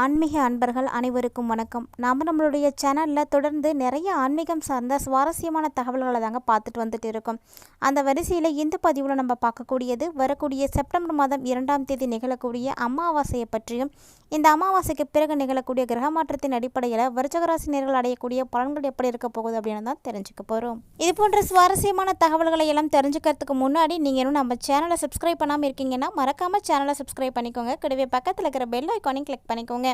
ஆன்மீக அன்பர்கள் அனைவருக்கும் வணக்கம். நாம் நம்மளுடைய சேனலில் தொடர்ந்து நிறைய ஆன்மீகம் சார்ந்த சுவாரஸ்யமான தகவல்களை தாங்க பார்த்துட்டு வந்துட்டு இருக்கோம். அந்த வரிசையில் இந்த பதிவில் நம்ம பார்க்கக்கூடியது வரக்கூடிய செப்டம்பர் மாதம் இரண்டாம் தேதி நிகழக்கூடிய அமாவாசையை பற்றியும் இந்த அமாவாசைக்கு பிறகு நிகழக்கூடிய கிரக மாற்றத்தின் அடிப்படையில் விருச்சகராசினியர்கள் அடையக்கூடிய பலன்கள் எப்படி இருக்க போகுது அப்படின்னு தான் தெரிஞ்சுக்க போகிறோம் இது போன்ற சுவாரஸ்யமான தகவல்களை எல்லாம் தெரிஞ்சுக்கிறதுக்கு முன்னாடி நீங்கள் இன்னும் நம்ம சேனலை சப்ஸ்கிரைப் பண்ணாமல் இருக்கீங்கன்னா மறக்காமல் சேனலை சப்ஸ்கிரைப் பண்ணிக்கோங்க. கூடவே பக்கத்தில் இருக்கிற பெல் ஐக்கானையும் கிளிக் பண்ணிக்கோங்க.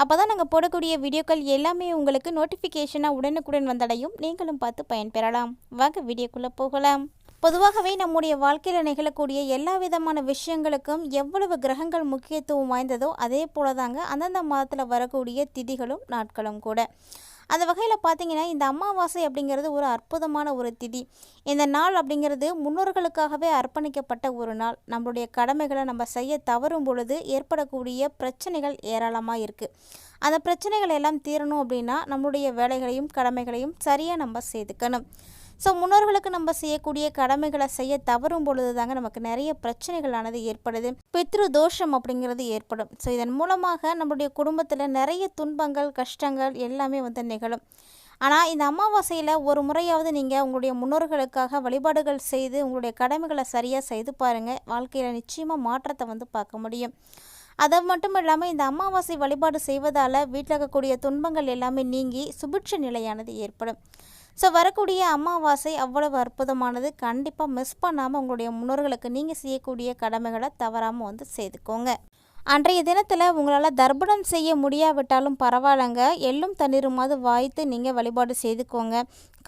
அப்போ தான் நாங்கள் போடக்கூடிய வீடியோக்கள் எல்லாமே உங்களுக்கு நோட்டிஃபிகேஷனாக உடனுக்குடன் வந்தடையும். நீங்களும் பார்த்து பயன்பெறலாம். வாங்க வீடியோக்குள்ளே போகலாம். பொதுவாகவே நம்முடைய வாழ்க்கையில் நிகழக்கூடிய எல்லா விதமான விஷயங்களுக்கும் எவ்வளவு கிரகங்கள் முக்கியத்துவம் வாய்ந்ததோ அதே போல தாங்க அந்தந்த மாதத்தில் வரக்கூடிய திதிகளும் நாட்களும் கூட. அந்த வகையில் பார்த்தீங்கன்னா இந்த அமாவாசை அப்படிங்கிறது ஒரு அற்புதமான ஒரு திதி. இந்த நாள் அப்படிங்கிறது முன்னோர்களுக்காகவே அர்ப்பணிக்கப்பட்ட ஒரு நாள். நம்மளுடைய கடமைகளை நம்ம செய்ய தவறும் பொழுது ஏற்படக்கூடிய பிரச்சனைகள் ஏராளமாக இருக்குது அந்த பிரச்சனைகள் எல்லாம் தீரணும் அப்படின்னா நம்மளுடைய வேலைகளையும் கடமைகளையும் சரியாக நம்ம செய்துக்கணும். ஸோ முன்னோர்களுக்கு நம்ம செய்யக்கூடிய கடமைகளை செய்ய தவறும் பொழுது தாங்க நமக்கு நிறைய பிரச்சனைகளானது ஏற்படுது. பித்ரு தோஷம் அப்படிங்கிறது ஏற்படும். ஸோ இதன் மூலமாக நம்மளுடைய குடும்பத்தில் நிறைய துன்பங்கள் கஷ்டங்கள் எல்லாமே வந்து நிகழும். ஆனால் இந்த அமாவாசையில் ஒரு முறையாவது நீங்கள் உங்களுடைய முன்னோர்களுக்காக வழிபாடுகள் செய்து உங்களுடைய கடமைகளை சரியாக செய்து பாருங்கள் வாழ்க்கையில் நிச்சயமாக மாற்றத்தை வந்து பார்க்க முடியும். அது மட்டும் இல்லாமல் இந்த அமாவாசை வழிபாடு செய்வதால் வீட்டில் இருக்கக்கூடிய துன்பங்கள் எல்லாமே நீங்கி சுபிட்ச நிலையானது ஏற்படும். ஸோ வரக்கூடிய அமாவாசை அவ்வளவு அற்புதமானது. கண்டிப்பாக மிஸ் பண்ணாமல் உங்களுடைய முன்னோர்களுக்கு நீங்கள் செய்யக்கூடிய கடமைகளை தவறாமல் வந்து செய்துக்கோங்க. அன்றைய தினத்தில் உங்களால் தர்ப்பணம் செய்ய முடியாவிட்டாலும் பரவாயில்லைங்க. எள்ளும் தண்ணீருமாவது வாய்த்து நீங்கள் வழிபாடு செய்துக்கோங்க.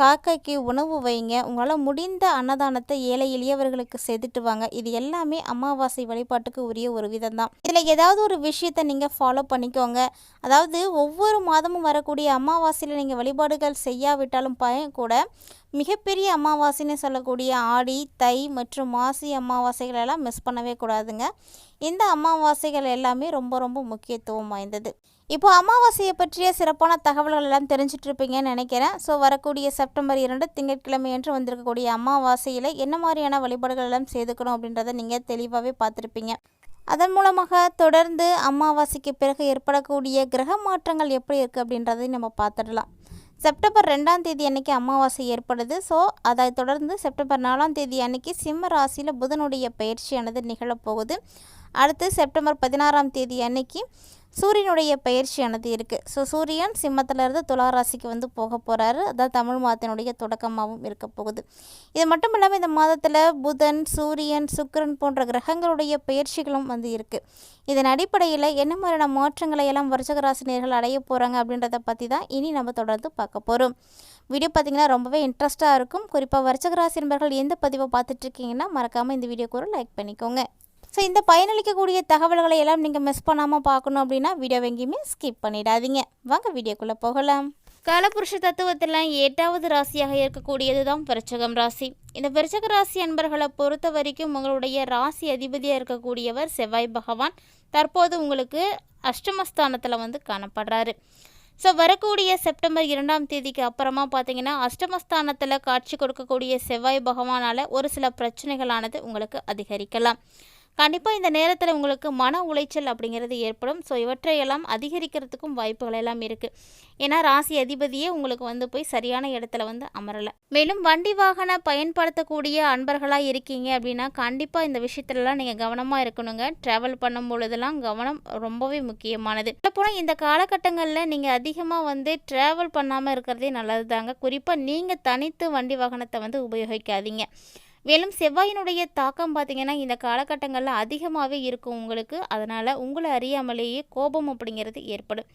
காக்கைக்கு உணவு வைங்க. உங்களால் முடிந்த அன்னதானத்தை ஏழை எளியவர்களுக்கு செய்துட்டு வாங்க. இது எல்லாமே அமாவாசை வழிபாட்டுக்கு உரிய ஒரு விதம் தான் இதில் ஏதாவது ஒரு விஷயத்தை நீங்கள் ஃபாலோ பண்ணிக்கோங்க. அதாவது ஒவ்வொரு மாதமும் வரக்கூடிய அமாவாசையில் நீங்கள் வழிபாடுகள் செய்யாவிட்டாலும் பயன் கூட மிகப்பெரிய அமாவாசைன்னு சொல்லக்கூடிய ஆடி தை மற்றும் மாசி அமாவாசைகள் எல்லாம் மிஸ் பண்ணவே கூடாதுங்க. இந்த அமாவாசைகள் எல்லாமே ரொம்ப ரொம்ப முக்கியத்துவம் வாய்ந்தது. இப்போ அமாவாசையை பற்றிய சிறப்பான தகவல்கள் எல்லாம் தெரிஞ்சிட்டு இருப்பீங்கன்னு நினைக்கிறேன். ஸோ வரக்கூடிய செப்டம்பர் இரண்டு திங்கட்கிழமை என்று வந்திருக்கக்கூடிய அமாவாசையில் என்ன மாதிரியான வழிபாடுகள் எல்லாம் செய்துக்கணும் அப்படின்றத நீங்கள் தெளிவாகவே பார்த்துருப்பீங்க. அதன் மூலமாக தொடர்ந்து அமாவாசைக்கு பிறகு ஏற்படக்கூடிய கிரக மாற்றங்கள் எப்படி இருக்குது அப்படின்றதையும் நம்ம பார்த்துடலாம். செப்டம்பர் ரெண்டாம் தேதி அன்னைக்கு அமாவாசை ஏற்படுது. ஸோ அதை தொடர்ந்து செப்டம்பர் நாலாம் தேதி அன்னைக்கு சிம்ம ராசியில் புதனுடைய பயிற்சியானது நிகழப்போகுது. அடுத்து செப்டம்பர் பதினாறாம் தேதி அன்னைக்கு சூரியனுடைய பயிற்சியானது இருக்குது ஸோ சூரியன் சிம்மத்திலேருந்து துளாராசிக்கு வந்து போக போகிறாரு அதான் தமிழ் மாதத்தினுடைய தொடக்கமாகவும் இருக்க போகுது. இது மட்டும் இல்லாமல் இந்த மாதத்தில் புதன் சூரியன் சுக்கிரன் போன்ற கிரகங்களுடைய பயிற்சிகளும் வந்து இருக்குது இதன் அடிப்படையில் என்ன மாதிரியான மாற்றங்களை எல்லாம் வருஷகராசினியர்கள் அடைய போகிறாங்க அப்படின்றத பற்றி தான் இனி நம்ம தொடர்ந்து பார்க்க போகிறோம் வீடியோ பார்த்திங்கன்னா ரொம்பவே இன்ட்ரெஸ்ட்டாக இருக்கும். குறிப்பாக வருஷகராசி நண்பர்கள் எந்த பதிவை பார்த்துட்ருக்கீங்கன்னா மறக்காமல் இந்த வீடியோக்கு ஒரு லைக் பண்ணிக்கோங்க. ஸோ இந்த பயனளிக்கக்கூடிய தகவல்களை எல்லாம் நீங்கள் மிஸ் பண்ணாமல் பார்க்கணும் அப்படின்னா வீடியோ எங்கேயுமே ஸ்கிப் பண்ணிடாதீங்க. வாங்க வீடியோக்குள்ளே போகலாம். காலபுருஷ தத்துவத்தில் எட்டாவது ராசியாக இருக்கக்கூடியது தான் பிரச்சகம் ராசி. இந்த விருச்சக ராசி அன்பர்களை பொறுத்த வரைக்கும் உங்களுடைய ராசி அதிபதியாக இருக்கக்கூடியவர் செவ்வாய் பகவான். தற்போது உங்களுக்கு அஷ்டமஸ்தானத்தில் வந்து காணப்படுறாரு. ஸோ வரக்கூடிய செப்டம்பர் இரண்டாம் தேதிக்கு அப்புறமா பார்த்தீங்கன்னா அஷ்டமஸ்தானத்தில் காட்சி கொடுக்கக்கூடிய செவ்வாய் பகவானால் ஒரு சில பிரச்சனைகளானது உங்களுக்கு அதிகரிக்கலாம். கண்டிப்பாக இந்த நேரத்தில் உங்களுக்கு மன உளைச்சல் அப்படிங்கிறது ஏற்படும். ஸோ இவற்றையெல்லாம் அதிகரிக்கிறதுக்கும் வாய்ப்புகள் எல்லாம் இருக்குது ஏன்னா ராசி அதிபதியே உங்களுக்கு வந்து போய் சரியான இடத்துல வந்து அமரலை. மேலும் வண்டி வாகன பயன்படுத்தக்கூடிய அன்பர்களாக இருக்கீங்க அப்படின்னா கண்டிப்பாக இந்த விஷயத்துலலாம் நீங்கள் கவனமாக இருக்கணுங்க. ட்ராவல் பண்ணும் பொழுதெல்லாம் கவனம் ரொம்பவே முக்கியமானது. அப்புறம் இந்த காலகட்டங்களில் நீங்கள் அதிகமாக வந்து ட்ராவல் பண்ணாமல் இருக்கிறதே நல்லது தாங்க குறிப்பாக நீங்கள் தனித்து வண்டி வாகனத்தை வந்து உபயோகிக்காதீங்க. மேலும் செவ்வாயினுடைய தாக்கம் பார்த்திங்கன்னா இந்த காலகட்டங்களில் அதிகமாகவே இருக்கும் உங்களுக்கு. அதனால் உங்களை அறியாமலேயே கோபம் அப்படிங்கிறது ஏற்படும்.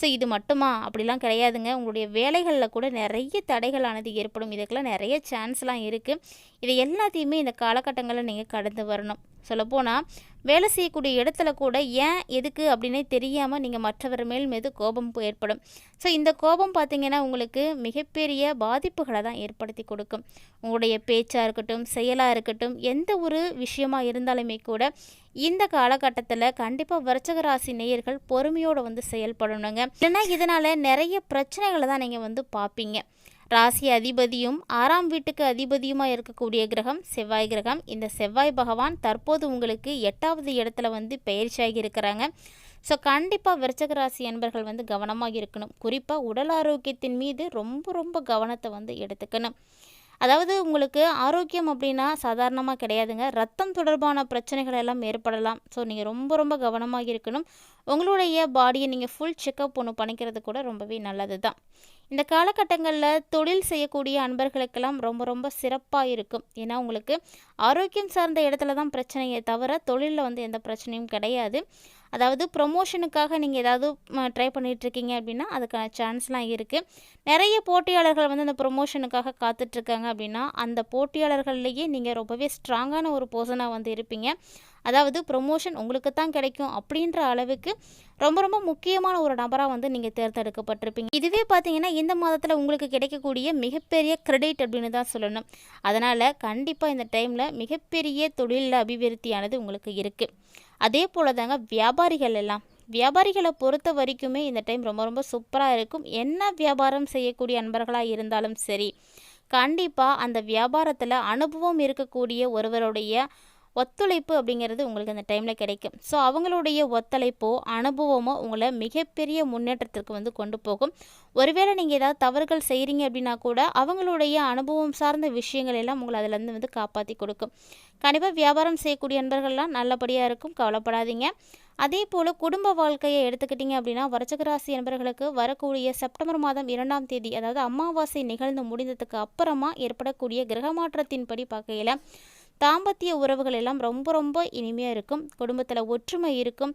ஸோ இது மட்டுமா? அப்படிலாம் கிடையாதுங்க. உங்களுடைய வேலைகளில் கூட நிறைய தடைகளானது ஏற்படும். இதுக்கெல்லாம் நிறைய சான்ஸ்லாம் இருக்குது இதை எல்லாத்தையுமே இந்த காலகட்டங்களில் நீங்கள் கடந்து வரணும். சொல்லப்போனால் வேலை செய்யக்கூடிய இடத்துல கூட ஏன் எதுக்கு அப்படின்னே தெரியாமல் நீங்கள் மற்றவர் மேல் மீது கோபம் ஏற்படும். ஸோ இந்த கோபம் பார்த்திங்கன்னா உங்களுக்கு மிகப்பெரிய பாதிப்புகளை தான் ஏற்படுத்தி கொடுக்கும். உங்களுடைய பேச்சாக இருக்கட்டும் செயலாக இருக்கட்டும் எந்த ஒரு விஷயமாக இருந்தாலுமே கூட இந்த காலகட்டத்தில் கண்டிப்பாக விருச்சக ராசி நேயர்கள் பொறுமையோடு வந்து செயல்படணுங்க. இல்லைன்னா இதனால் நிறைய பிரச்சனைகளை தான் நீங்கள் வந்து பார்ப்பீங்க ராசி அதிபதியும் ஆறாம் வீட்டுக்கு அதிபதியுமாக இருக்கக்கூடிய கிரகம் செவ்வாய் கிரகம். இந்த செவ்வாய் பகவான் தற்போது உங்களுக்கு எட்டாவது இடத்துல வந்து பயிற்சியாகி இருக்கிறாங்க. ஸோ கண்டிப்பாக விருச்சக ராசி என்பர்கள் வந்து கவனமாக இருக்கணும். குறிப்பாக உடல் ஆரோக்கியத்தின் மீது ரொம்ப ரொம்ப கவனத்தை வந்து எடுத்துக்கணும். அதாவது உங்களுக்கு ஆரோக்கியம் அப்படின்னா சாதாரணமாக கிடையாதுங்க. ரத்தம் தொடர்பான பிரச்சனைகள் எல்லாம் ஏற்படலாம். ஸோ நீங்கள் ரொம்ப ரொம்ப கவனமாக இருக்கணும். உங்களுடைய பாடியை நீங்கள் ஃபுல் செக்கப் ஒன்று பண்ணிக்கிறது கூட ரொம்பவே நல்லது தான் இந்த காலகட்டங்களில் தொழில் செய்யக்கூடிய அன்பர்களுக்கெல்லாம் ரொம்ப ரொம்ப சிறப்பாக இருக்கும். ஏன்னா உங்களுக்கு ஆரோக்கியம் சார்ந்த இடத்துல தான் பிரச்சனையே தவிர தொழிலில் வந்து எந்த பிரச்சனையும் கிடையாது. அதாவது ப்ரொமோஷனுக்காக நீங்கள் ஏதாவது ட்ரை பண்ணிகிட்ருக்கீங்க அப்படின்னா அதுக்கான சான்ஸ்லாம் இருக்குது நிறைய போட்டியாளர்கள் வந்து அந்த ப்ரொமோஷனுக்காக காத்துட்ருக்காங்க அப்படின்னா அந்த போட்டியாளர்கள்லேயே நீங்கள் ரொம்பவே ஸ்ட்ராங்கான ஒரு பர்சனாக வந்து இருப்பீங்க. அதாவது ப்ரொமோஷன் உங்களுக்கு தான் கிடைக்கும் அப்படின்ற அளவுக்கு ரொம்ப ரொம்ப முக்கியமான ஒரு நபராக வந்து நீங்கள் தேர்ந்தெடுக்கப்பட்டிருப்பீங்க. இதுவே பார்த்தீங்கன்னா இந்த மாதத்தில் உங்களுக்கு கிடைக்கக்கூடிய மிகப்பெரிய கிரெடிட் அப்படின்னு தான் சொல்லணும். அதனால் கண்டிப்பாக இந்த டைமில் மிகப்பெரிய தொழிலில் அபிவிருத்தியானது உங்களுக்கு இருக்குது அதே போல் தாங்க வியாபாரிகள் எல்லாம். வியாபாரிகளை பொறுத்த வரைக்குமே இந்த டைம் ரொம்ப ரொம்ப சூப்பராக இருக்கும். என்ன வியாபாரம் செய்யக்கூடிய அன்பர்களாக இருந்தாலும் சரி கண்டிப்பாக அந்த வியாபாரத்தில் அனுபவம் இருக்கக்கூடிய ஒருவருடைய ஒத்துழைப்பு அப்படிங்கிறது உங்களுக்கு அந்த டைமில் கிடைக்கும். ஸோ அவங்களுடைய ஒத்துழைப்போ அனுபவமோ உங்களை மிகப்பெரிய முன்னேற்றத்திற்கு வந்து கொண்டு போகும். ஒருவேளை நீங்கள் ஏதாவது தவறுகள் செய்கிறீங்க அப்படின்னா கூட அவங்களுடைய அனுபவம் சார்ந்த விஷயங்கள் எல்லாம் உங்களை அதிலேருந்து வந்து காப்பாற்றி கொடுக்கும். கண்டிப்பாக வியாபாரம் செய்யக்கூடிய நண்பர்கள்லாம் நல்லபடியாக இருக்கும் கவலைப்படாதீங்க. அதே போல் குடும்ப வாழ்க்கையை எடுத்துக்கிட்டிங்க அப்படின்னா வரச்சகராசி என்பவர்களுக்கு வரக்கூடிய செப்டம்பர் மாதம் இரண்டாம் தேதி அதாவது அமாவாசை நிகழ்ந்து முடிந்ததுக்கு அப்புறமா ஏற்படக்கூடிய கிரக மாற்றத்தின்படி பார்க்கையில் தாம்பத்திய உறவுகள் எல்லாம் ரொம்ப ரொம்ப இனிமையாக இருக்கும். குடும்பத்தில் ஒற்றுமை இருக்கும்.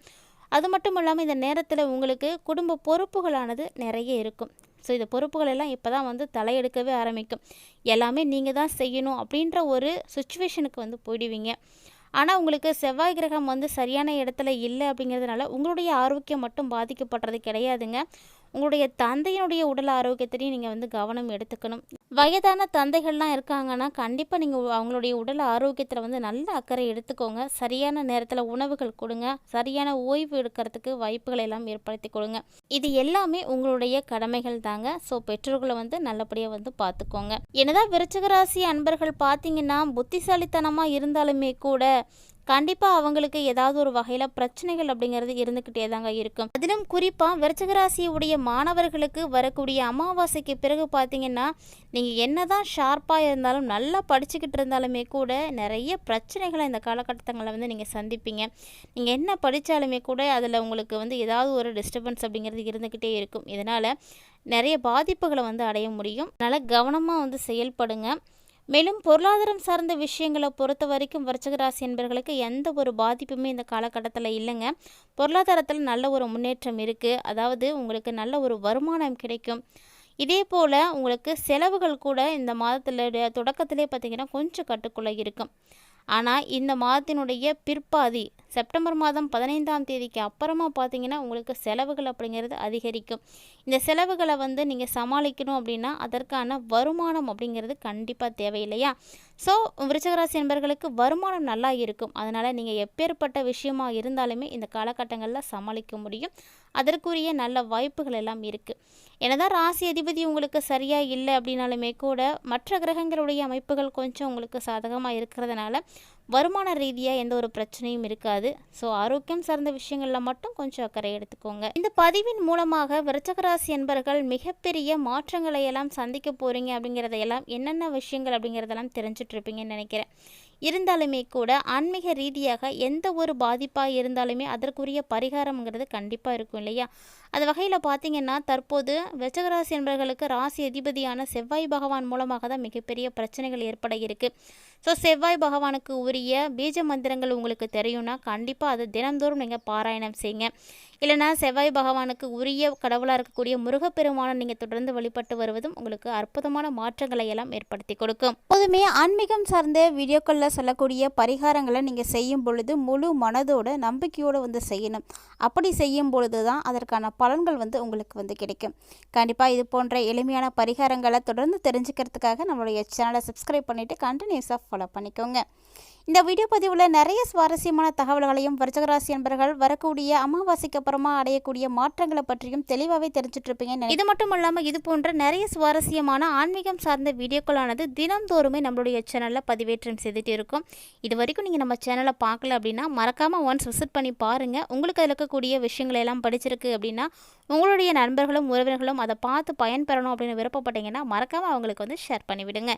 அது மட்டும் இல்லாமல் இந்த நேரத்தில் உங்களுக்கு குடும்ப பொறுப்புகளானது நிறைய இருக்கும். ஸோ இந்த பொறுப்புகள் எல்லாம் இப்போ தான் வந்து தலையெடுக்கவே ஆரம்பிக்கும். எல்லாமே நீங்கள் தான் செய்யணும் அப்படின்ற ஒரு சுச்சுவேஷனுக்கு வந்து போயிடுவீங்க. ஆனால் உங்களுக்கு செவ்வாய் கிரகம் வந்து சரியான இடத்துல இல்லை அப்படிங்கிறதுனால உங்களுடைய ஆரோக்கியம் மட்டும் பாதிக்கப்படுறது கிடையாதுங்க. உங்களுடைய தந்தையினுடைய உடல் ஆரோக்கியத்திலையும் நீங்கள் வந்து கவனம் எடுத்துக்கணும். வயதான தந்தைகள்லாம் இருக்காங்கன்னா கண்டிப்பாக நீங்கள் அவங்களுடைய உடல் ஆரோக்கியத்தில் வந்து நல்ல அக்கறை எடுத்துக்கோங்க. சரியான நேரத்தில் உணவுகள் கொடுங்க. சரியான ஓய்வு எடுக்கிறதுக்கு வாய்ப்புகளை எல்லாம் ஏற்படுத்தி கொடுங்க. இது எல்லாமே உங்களுடைய கடமைகள் தாங்க. ஸோ பெற்றோர்களை வந்து நல்லபடியாக வந்து பார்த்துக்கோங்க என்னதான் விருச்சகராசி அன்பர்கள் பார்த்தீங்கன்னா புத்திசாலித்தனமாக இருந்தாலுமே கூட கண்டிப்பாக அவங்களுக்கு ஏதாவது ஒரு வகையில் பிரச்சனைகள் அப்படிங்கிறது இருந்துக்கிட்டே தாங்க இருக்கும். அதிலும் குறிப்பாக விருச்சகராசியுடைய மாணவர்களுக்கு வரக்கூடிய அமாவாசைக்கு பிறகு பார்த்தீங்கன்னா நீங்கள் என்ன தான் ஷார்ப்பாக இருந்தாலும் நல்லா படிச்சுக்கிட்டு இருந்தாலுமே கூட நிறைய பிரச்சனைகளை இந்த காலகட்டங்களை வந்து நீங்கள் சந்திப்பீங்க. நீங்கள் என்ன படித்தாலுமே கூட அதில் உங்களுக்கு வந்து ஏதாவது ஒரு டிஸ்டர்பன்ஸ் அப்படிங்கிறது இருந்துக்கிட்டே இருக்கும். இதனால் நிறைய பாதிப்புகளை வந்து அடைய முடியும். அதனால் கவனமாக வந்து செயல்படுங்க. மேலும் பொருளாதாரம் சார்ந்த விஷயங்களை பொறுத்த வரைக்கும் விருச்சகராசி என்பர்களுக்கு எந்த ஒரு பாதிப்புமே இந்த காலகட்டத்தில் இல்லைங்க. பொருளாதாரத்தில் நல்ல ஒரு முன்னேற்றம் இருக்குது அதாவது உங்களுக்கு நல்ல ஒரு வருமானம் கிடைக்கும். இதே போல் உங்களுக்கு செலவுகள் கூட இந்த மாதத்தில் தொடக்கத்திலே பார்த்திங்கன்னா கொஞ்சம் கட்டுக்குள்ளே இருக்கும். ஆனால் இந்த மாதத்தினுடைய பிற்பாதி செப்டம்பர் மாதம் பதினைந்தாம் தேதிக்கு அப்புறமா பார்த்தீங்கன்னா உங்களுக்கு செலவுகள் அப்படிங்கிறது அதிகரிக்கும். இந்த செலவுகளை வந்து நீங்கள் சமாளிக்கணும் அப்படின்னா அதற்கான வருமானம் அப்படிங்கிறது கண்டிப்பாக தேவையில்லையா? ஸோ விருச்சகராசி என்பர்களுக்கு வருமானம் நல்லா இருக்கும். அதனால் நீங்கள் எப்பேற்பட்ட விஷயமாக இருந்தாலுமே இந்த காலகட்டங்களில் சமாளிக்க முடியும். அதற்குரிய நல்ல வாய்ப்புகள் எல்லாம் இருக்குது என்னதான் ராசி அதிபதி உங்களுக்கு சரியாக இல்லை அப்படின்னாலுமே கூட மற்ற கிரகங்களுடைய அமைப்புகள் கொஞ்சம் உங்களுக்கு சாதகமாக இருக்கிறதுனால வருமான ரீதியாக எந்த ஒரு பிரச்சனையும் இருக்காது. ஸோ ஆரோக்கியம் சார்ந்த விஷயங்களில் மட்டும் கொஞ்சம் அக்கறை எடுத்துக்கோங்க. இந்த பதிவின் மூலமாக விருச்சகராசி என்பர்கள் மிகப்பெரிய மாற்றங்களை எல்லாம் சந்திக்க போகிறீங்க அப்படிங்கிறதையெல்லாம் என்னென்ன விஷயங்கள் அப்படிங்கிறதெல்லாம் தெரிஞ்சிட்ருப்பீங்கன்னு நினைக்கிறேன். இருந்தாலுமே கூட ஆன்மீக ரீதியாக எந்த ஒரு பாதிப்பாக இருந்தாலுமே அதற்குரிய பரிகாரம்ங்கிறது கண்டிப்பாக இருக்கும் இல்லையா? அது வகையில் பார்த்தீங்கன்னா தற்போது வெச்சகராசி என்பர்களுக்கு ராசி அதிபதியான செவ்வாய் பகவான் மூலமாக தான் மிகப்பெரிய பிரச்சனைகள் ஏற்பட இருக்குது ஸோ செவ்வாய் பகவானுக்கு உரிய பீஜ மந்திரங்கள் உங்களுக்கு தெரியும்னா கண்டிப்பாக அதை தினந்தோறும் நீங்கள் பாராயணம் செய்யுங்க இல்லைனா செவ்வாய் பகவானுக்கு உரிய கடவுளாக இருக்கக்கூடிய முருகப்பெருமானை நீங்கள் தொடர்ந்து வழிபட்டு வருவதும் உங்களுக்கு அற்புதமான மாற்றங்களை எல்லாம் ஏற்படுத்தி கொடுக்கும். பொதுமே ஆன்மீகம் சார்ந்த வீடியோக்களில் சொல்லக்கூடிய பரிகாரங்களை நீங்கள் செய்யும் பொழுது முழு மனதோட நம்பிக்கையோடு வந்து செய்யணும். அப்படி செய்யும் பொழுது தான் அதற்கான பலன்கள் வந்து உங்களுக்கு வந்து கிடைக்கும். கண்டிப்பாக இது போன்ற எளிமையான பரிகாரங்களை தொடர்ந்து தெரிஞ்சுக்கிறதுக்காக நம்மளுடைய சேனலை சப்ஸ்கிரைப் பண்ணிவிட்டு கண்டினியூஸாக ஃபாலோ பண்ணிக்கோங்க. இந்த வீடியோ பதிவில் நிறைய சுவாரஸ்யமான தகவல்களையும் விருச்சகராசி என்பர்கள் வரக்கூடிய அமாவாசைக்கு அப்புறமா அடையக்கூடிய மாற்றங்களை பற்றியும் தெளிவாகவே தெரிஞ்சுட்டு இருப்பீங்க இது மட்டும் இல்லாமல் இது போன்ற நிறைய சுவாரஸ்யமான ஆன்மீகம் சார்ந்த வீடியோக்களானது தினம்தோறுமே நம்மளுடைய சேனலில் பதிவேற்றம் செய்துட்டு இருக்கும். இது வரைக்கும் நீங்கள் நம்ம சேனலை பார்க்கல அப்படின்னா மறக்காமல் ஒன்ஸ் விசிட் பண்ணி பாருங்கள் உங்களுக்கு அதில் இருக்கக்கூடிய விஷயங்களை எல்லாம் படிச்சிருக்கு அப்படின்னா உங்களுடைய நண்பர்களும் உறவினர்களும் அதை பார்த்து பயன்பெறணும் அப்படின்னு விருப்பப்பட்டீங்கன்னா மறக்காமல் அவங்களுக்கு வந்து ஷேர் பண்ணிவிடுங்க.